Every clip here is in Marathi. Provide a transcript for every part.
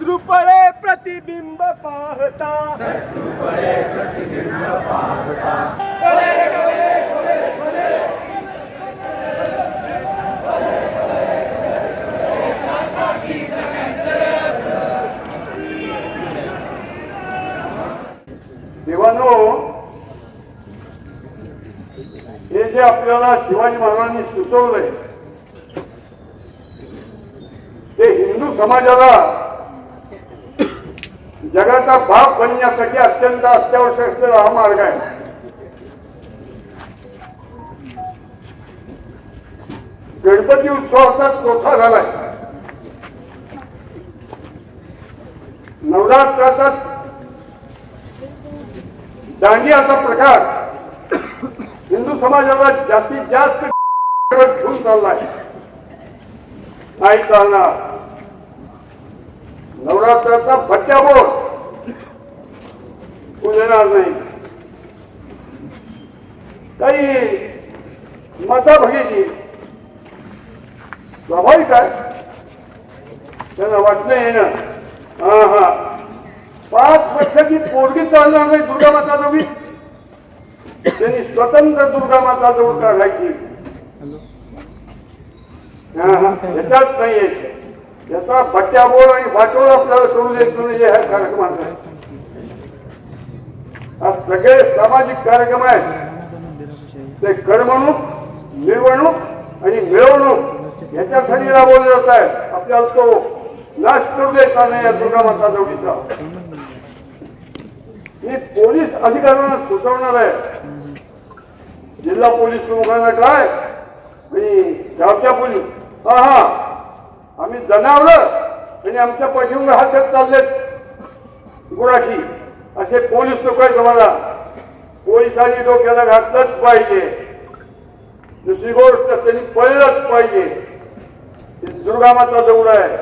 शत्रुपळे प्रतिबिंब पाहता. शत्रुपळे प्रतिबिंब पाहता. देवानो हे जे आपल्याला शिवाजी महाराजांनी सुचवलंय ते हिंदू समाजाला जगाचा भाग बनण्यासाठी अत्यंत अत्यावश्यक असलेला हा मार्ग आहे. गणपती उत्सवाचा चौथा झालाय. नवरात्राचा दांडियाचा प्रकार हिंदू समाजाला जास्तीत जास्त घेऊन चाललाय. नाही चालणार. नवरात्राचा भट्ट्याबोळ देणार नाही. काही मता भगिनी स्वाभाविक आहे. त्यांना आहे ना. हा हा. पाच वर्षाची पोरगी चालणार नाही दुर्गा माता नवी त्यांनी स्वतंत्र दुर्गा माता जवळ काढायची हा हा. याच्यात नाही यायचे याचा भट्ट्याबोळ आणि वाटोळ आपल्याला करू देत नाही हे आहे. हा सगळे सामाजिक कार्यक्रम आहेत. ते करमणूक निवडणूक आणि मिळवणूक याच्यासाठी राबवले जात आहेत. आपल्याला तो नाश करू द्यायचा नाही या दुर्गा माता जोडीचा मी पोलीस अधिकाऱ्यांना सुचवणार आहे. जिल्हा पोलीस प्रमुखांना काय? आणि गावच्या पोलीस. हा हा. आम्ही जनावर आणि आमच्या पाठीवर हात चाललेत. गुराठी असे पोलीस लोक आहेत तुम्हाला. पोलिसांनी डोक्याला घातलंच पाहिजे. दुसरी गोष्ट त्यांनी पळलंच पाहिजे. दुर्गामाचा जवळ आहे.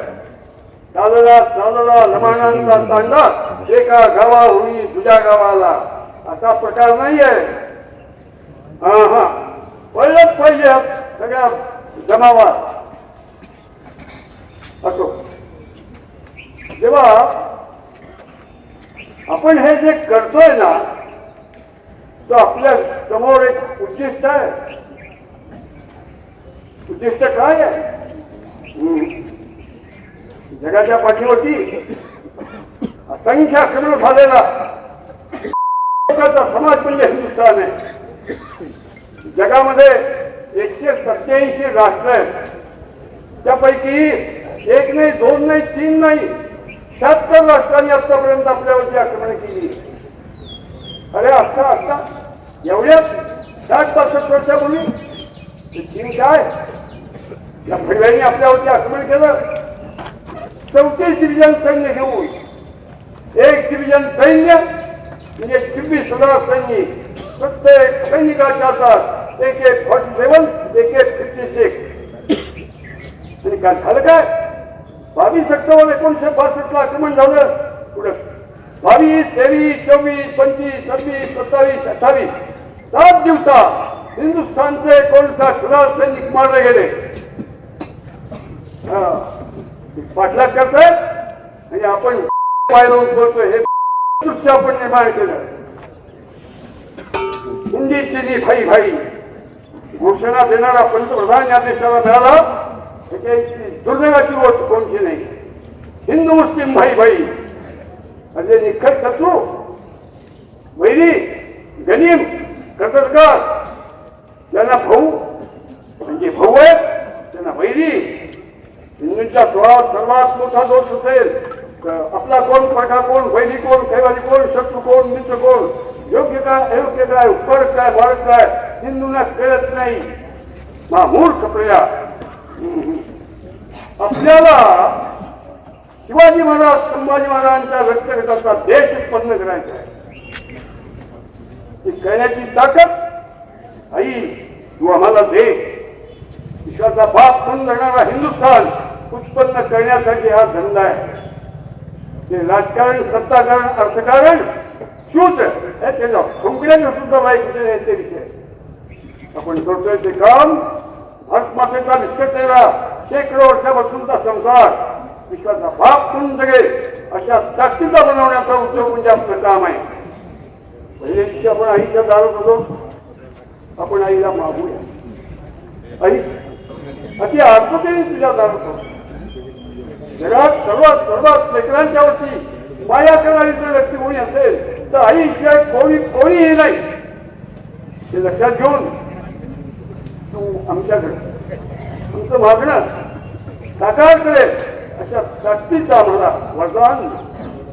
चालला चालला लमाणांचा तांडा एका गावा होई तुझ्या गावाला. असा प्रकार नाही आहे. हा हा. पळलंच पाहिजे सगळ्या जमावात. असो. जेव्हा आपण हे जे करतोय ना तो आपल्यासमोर एक उद्दिष्ट आहे. उद्दिष्ट काय आहे? हम्म. जगाच्या पाठीवरती असंख्य आक्रमण झालेला. समाज म्हणजे हिंदुस्थान आहे. जगामध्ये एकशे सत्याऐंशी राष्ट्र आहेत. त्यापैकी एक नाही दोन नाही तीन नाही. शहात्तर राष्ट्रांनी आतापर्यंत आपल्यावरती आक्रमण केली. अरे असता असता एवढ्याच साठ पासष्ट वर्षापूर्वी ते चीन काय? या फडव्यांनी आपल्यावरती आक्रमण केलं चौतीस डिव्हिजन सैन्य घेऊन एक डिव्हिजन सैन्य म्हणजे चोवीस हजार सैनिक प्रत्येक सैनिकाच्या हातात एक एक फॉर्टी सेवन एक एक फिफ्टी सिक्स आणि काय झालं काय? बावीस ऑक्टोबर एकोणीशे बासष्टला आक्रमण झालं पुढे. बावीस तेवीस चोवीस पंचवीस सव्वीस सत्तावीस अठ्ठावीस. सात दिवसात हिंदुस्थानचे एकोणीस हजार सैनिक मारले गेले. हा. पाठलाग करतात आणि आपण पायरून बोलतोय. हे दृश्य आपण निर्माण केलं. हिंदी चिनी भाई भाई घोषणा देणारा पंतप्रधान या देशाला मिळाला. त्याची दुर्दैवाची गोष्ट कोणची नाही. हिंदू मुस्लिम भाई भाई. असे निखट शत्रू. वैरी गनीम कटरकर त्यांना भाऊ म्हणजे भाऊ आहेत त्यांना वैरी. हिंदूंच्या स्वभावात सर्वात मोठा दोष असेल तर आपला कोण प्रकार कोण वैरी कोण कैवारी कोण शत्रू कोण मित्र कोण योग्य काय अयोग्य काय फरक काय वाढत काय हिंदूंना कळत नाही. मा मूर्ख प्रया आपल्याला शिवाजी महाराज संभाजी महाराजांच्या व्यक्तिगताचा देश उत्पन्न करायचा आहे. ती करण्याची ताकद आई तू आम्हाला दे. विश्वाचा बाप म्हणून धरणारा हिंदुस्थान उत्पन्न करण्यासाठी हा धंदा आहे. ते राजकारण सत्ताकारण अर्थकारण शूद्र हे त्याच्या संपल्याने सुद्धा वाईट आहे ते विषय आपण करतोय ते काम भारत मातेचा विस्कटलेला शेकडो वर्षापासूनचा संसार विश्वाचा बाप करून जगेल. अशा ताकदीचा बनवण्याचा उद्योग म्हणजे आमचं काम आहे. पहिल्या दिवशी आपण आईच्या दारात होतो आपण आईला मागूया. आई अति आत्मतेने तुझ्या दारात होतो जगात सर्वात सर्वात लेकरांच्या वरती माया करणारी जर व्यक्ती कोणी असेल तर आईशिवाय कोणी कोणीही नाही. हे लक्षात घेऊन आमच्याकडे. आमचं मागणं साकार अशा ताकदीचं आम्हाला वरदान